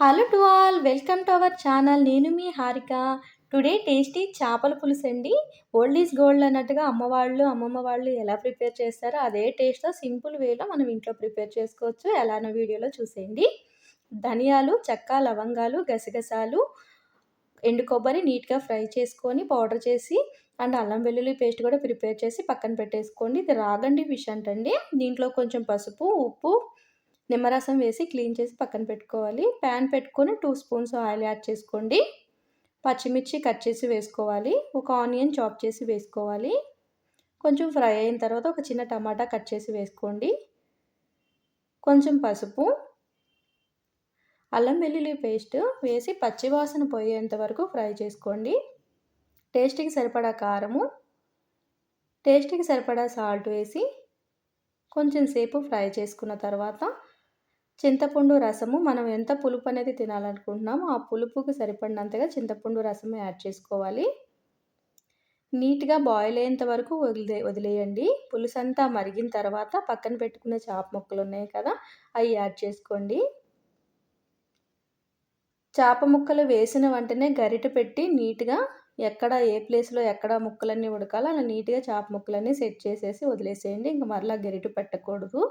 Hello to all welcome to our channel నేను మీ Harika. Today tasty చేపల పులుసు అండి. ఓల్డ్ ఈజ్ గోల్డ్ అన్నట్టుగా అమ్మవాళ్ళు అమ్మమ్మ వాళ్ళు ఎలా ప్రిపేర్ చేస్తారో అదే టేస్ట్తో సింపుల్ వేలో మనం ఇంట్లో ప్రిపేర్ చేసుకోవచ్చు. ఎలానో వీడియోలో చూసేయండి. ధనియాలు చెక్క లవంగాలు గసగసాలు ఎండు కొబ్బరి నీట్గా ఫ్రై చేసుకొని పౌడర్ చేసి అండ్ అల్లం వెల్లుల్లి పేస్ట్ కూడా ప్రిపేర్ చేసి పక్కన పెట్టేసుకోండి. ఇది రాగండి ఫిష్ అంటండి. దీంట్లో కొంచెం పసుపు ఉప్పు నిమ్మరసం వేసి క్లీన్ చేసి పక్కన పెట్టుకోవాలి. ప్యాన్ పెట్టుకొని టూ స్పూన్స్ ఆయిల్ యాడ్ చేసుకోండి. పచ్చిమిర్చి కట్ చేసి వేసుకోవాలి. ఒక ఆనియన్ చాప్ చేసి వేసుకోవాలి. కొంచెం ఫ్రై అయిన తర్వాత ఒక చిన్న టమాటా కట్ చేసి వేసుకోండి. కొంచెం పసుపు అల్లం వెల్లుల్లి పేస్ట్ వేసి పచ్చివాసన పోయేంత వరకు ఫ్రై చేసుకోండి. టేస్ట్కి సరిపడా కారము టేస్ట్కి సరిపడా సాల్ట్ వేసి కొంచెం సేపు ఫ్రై చేసుకున్న తర్వాత చింతపండు రసము మనం ఎంత పులుపు అనేది తినాలనుకుంటున్నామో ఆ పులుపుకి సరిపడినంతగా చింతపండు రసం యాడ్ చేసుకోవాలి. నీట్గా బాయిల్ అయ్యేంత వరకు వదిలే వదిలేయండి. పులుసు అంతా మరిగిన తర్వాత పక్కన పెట్టుకునే చేప ముక్కలు ఉన్నాయి కదా అవి యాడ్ చేసుకోండి. చేప ముక్కలు వేసిన వెంటనే గరిట పెట్టి నీట్గా ఎక్కడ ఏ ప్లేస్లో ఎక్కడ ముక్కలన్నీ ఉడకాలో అలా నీట్గా చేప ముక్కలన్నీ సెట్ చేసేసి వదిలేసేయండి. ఇంకా మరలా గరిట పెట్టకూడదు.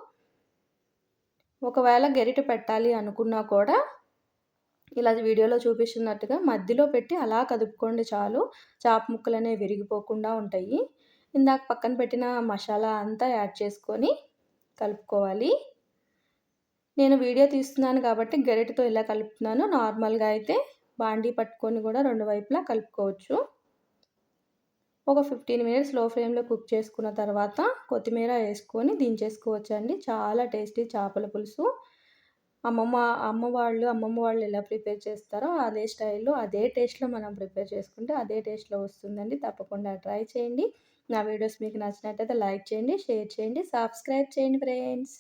ఒకవేళ గెరిట పెట్టాలి అనుకున్నా కూడా ఇలా వీడియోలో చూపిస్తున్నట్టుగా మధ్యలో పెట్టి అలా కదుపుకోండి చాలు. చాప ముక్కలు అనేవి విరిగిపోకుండా ఉంటాయి. ఇందాక పక్కన పెట్టిన మసాలా అంతా యాడ్ చేసుకొని కలుపుకోవాలి. నేను వీడియో తీస్తున్నాను కాబట్టి గరిటతో ఇలా కలుపుతున్నాను. నార్మల్గా అయితే బాండీ పట్టుకొని కూడా రెండు వైపులా కలుపుకోవచ్చు. ఒక ఫిఫ్టీన్ మినిట్స్లో ఫ్లేమ్లో కుక్ చేసుకున్న తర్వాత కొత్తిమీర వేసుకొని దించేసుకోవచ్చండి. చాలా టేస్టీ చేపల పులుసు. అమ్మమ్మ అమ్మ వాళ్ళు అమ్మమ్మ వాళ్ళు ఎలా ప్రిపేర్ చేస్తారో అదే స్టైల్లో అదే టేస్ట్లో మనం ప్రిపేర్ చేసుకుంటే అదే టేస్ట్లో వస్తుందండి. తప్పకుండా ట్రై చేయండి. నా వీడియోస్ మీకు నచ్చినట్టయితే లైక్ చేయండి షేర్ చేయండి సబ్స్క్రైబ్ చేయండి ఫ్రెండ్స్.